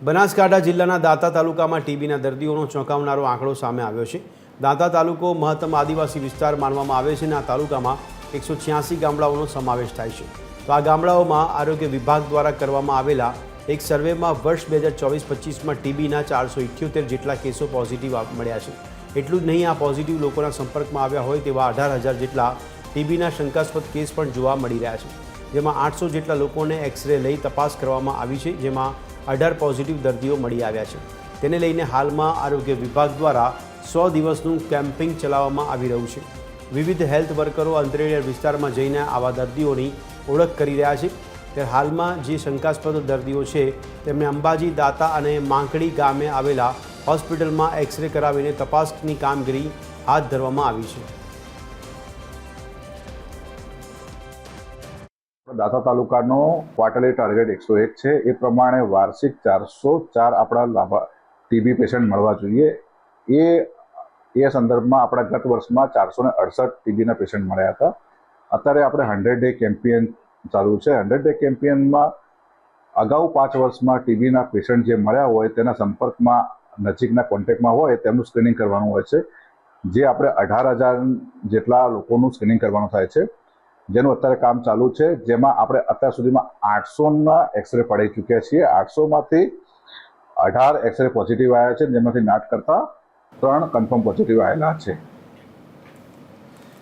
બનાસકાંઠા જિલ્લાના દાંતા તાલુકામાં ટીબીના દર્દીઓનો ચોંકાવનારો આંકડો સામે આવ્યો છે. દાંતા તાલુકો મહત્તમ આદિવાસી વિસ્તાર માનવામાં આવે છે અને આ તાલુકામાં એકસો છ્યાસી ગામડાઓનો સમાવેશ થાય છે. તો આ ગામડાઓમાં આરોગ્ય વિભાગ દ્વારા કરવામાં આવેલા એક સર્વેમાં વર્ષ બે હજાર ચોવીસ પચીસમાં ટીબીના ચારસો ઇઠ્યોતેર જેટલા કેસો પોઝિટિવ મળ્યા છે. એટલું જ નહીં, આ પોઝિટિવ લોકોના સંપર્કમાં આવ્યા હોય તેવા અઢાર હજાર જેટલા ટીબીના શંકાસ્પદ કેસ પણ જોવા મળી રહ્યા છે. જેમાં આઠસો જેટલા લોકોને એક્સરે લઈ તપાસ કરવામાં આવી છે. જેમાં અઢાર પોઝિટિવ દર્દીઓ મળી આવ્યા છે. તેને લઈને હાલમાં આરોગ્ય વિભાગ દ્વારા સો દિવસનું કેમ્પિંગ ચલાવવામાં આવી રહ્યું છે. વિવિધ હેલ્થ વર્કરો અંતરિયાળ વિસ્તારમાં જઈને આવા દર્દીઓની ઓળખ કરી રહ્યા છે. ત્યારે હાલમાં જે શંકાસ્પદ દર્દીઓ છે, તેમને અંબાજી, દાતા અને માંકડી ગામે આવેલા હોસ્પિટલમાં એક્સરે કરાવીને તપાસની કામગીરી હાથ ધરવામાં આવી છે. દાતા તાલુકાનો ક્વાર્ટરલી ટાર્ગેટ એકસો એક છે. એ પ્રમાણે વાર્ષિક ચારસો ચાર આપણા લાભા ટીબી પેશન્ટ મળવા જોઈએ. એ એ સંદર્ભમાં આપણા ગત વર્ષમાં ચારસો ને અડસઠ ટીબીના પેશન્ટ મળ્યા હતા. અત્યારે આપણે હંડ્રેડ ડે કેમ્પિયન ચાલુ છે. હંડ્રેડ ડે કેમ્પિયનમાં અગાઉ પાંચ વર્ષમાં ટીબીના પેશન્ટ જે મળ્યા હોય તેના સંપર્કમાં નજીકના કોન્ટેક્ટમાં હોય તેમનું સ્ક્રીનિંગ કરવાનું હોય છે. જે આપણે અઢાર હજાર જેટલા લોકોનું સ્ક્રીનિંગ કરવાનું થાય છે. જેનું અત્યારે કામ ચાલુ છે, જેમાં આપણે અત્યાર સુધીમાં આઠસોના એક્સરે પડી ચૂક્યા છીએ. આઠસોમાંથી અઢાર એક્સરે પોઝિટિવ આવ્યા છે જેમાંથી નાટ કરતાં ત્રણ કન્ફર્મ પોઝિટિવ આવેલા છે.